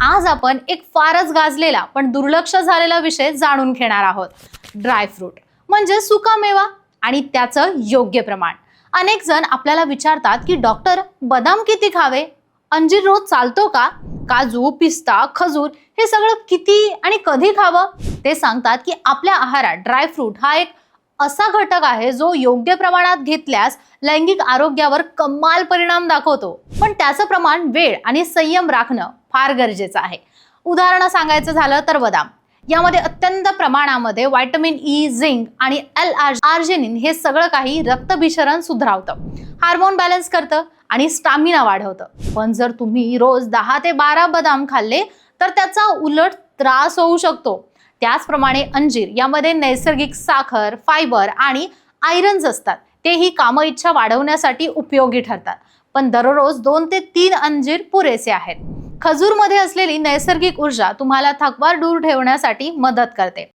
आज आपण एक फारच गाजलेला पण दुर्लक्ष झालेला विषय जाणून घेणार आहोत. ड्रायफ्रूट म्हणजे सुकामेवा आणि त्याचं योग्य प्रमाण. अनेक जण आपल्याला विचारतात की डॉक्टर बदाम किती खावे? अंजीर रोज चालतो का? काजू पिस्ता खजूर हे सगळं किती आणि कधी खावं? ते सांगतात की आपल्या आहारात ड्रायफ्रूट हा एक असा घटक आहे जो योग्य प्रमाणात घेतल्यास लैंगिक आरोग्यावर कमाल परिणाम दाखवतो. पण त्याचं प्रमाण वेळ आणि संयम राखणं फार गरजेचं आहे. उदाहरणं सांगायचं झालं तर बदाम. यामध्ये अत्यंत प्रमाणामध्ये व्हायटमिन ई झिंक आणि एल आर्जेनिन हे सगळं काही रक्तभिसरण सुधारवतं. हार्मोन बॅलन्स करतं आणि स्टॅमिना वाढवतं. पण जर तुम्ही रोज दहा ते बारा बदाम खाल्ले तर त्याचा उलट त्रास होऊ शकतो. त्याचप्रमाणे अंजीर यामध्ये नैसर्गिक साखर फायबर आणि आयरन्स असतात. ते ही काम इच्छा वाढवण्यासाठी उपयोगी ठरतात. पण दररोज दोन ते तीन अंजीर पुरेसे आहेत. खजूरमध्ये असलेली नैसर्गिक ऊर्जा तुम्हाला थकवा दूर ठेवण्यासाठी मदत करते.